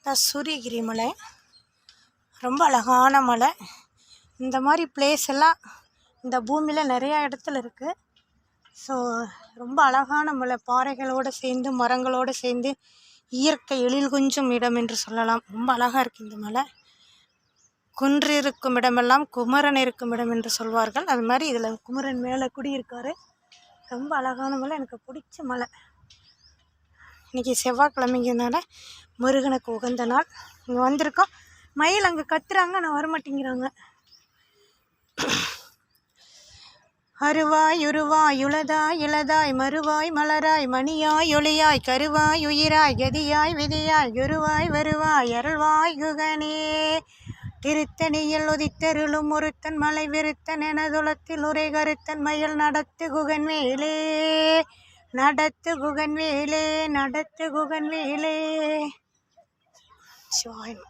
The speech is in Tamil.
இந்த சூரியகிரி மலை. ரொம்ப அழகான மலை. இந்த மாதிரி பிளேஸ் எல்லாம் இந்த பூமியில் நிறையா இடத்துல இருக்குது ஸோ ரொம்ப அழகான மலை. பாறைகளோடு சேர்ந்து மரங்களோடு சேர்ந்து இயற்கை எழில் கொஞ்சும் இடம் என்று சொல்லலாம். ரொம்ப அழகாக இருக்குது இந்த மலை. குன்று இருக்கும் இடமெல்லாம் குமரன் இருக்கும் இடம் என்று சொல்வார்கள். அது மாதிரி இதில் குமரன் மேலே குடியிருக்காரு. ரொம்ப அழகான மலை. எனக்கு பிடிச்ச மலை. இன்றைக்கி செவ்வாய்க்கிழமைங்கிறதுனால முருகனுக்கு உகந்த நாள். இங்கே வந்திருக்கோம். மயில் அங்கே கத்துறாங்க நான் வரமாட்டேங்கிறாங்க. அருவாய் உருவாய் உளதாய் இளதாய் மறுவாய் மலராய் மணியாய் ஒளியாய் கருவாய் உயிராய் கதியாய் விதியாய் குருவாய் வருவாய் அருள்வாய் குகனே. திருத்தணியில் உதித்தருளும் ஒருத்தன் மலை விருத்தன் எனதுலத்தில் உரை கருத்தன் மயில் நடத்து குகன் மேலே. நடத்து குகன் வேலே நடத்து குகன் வேலே சிவாயம்.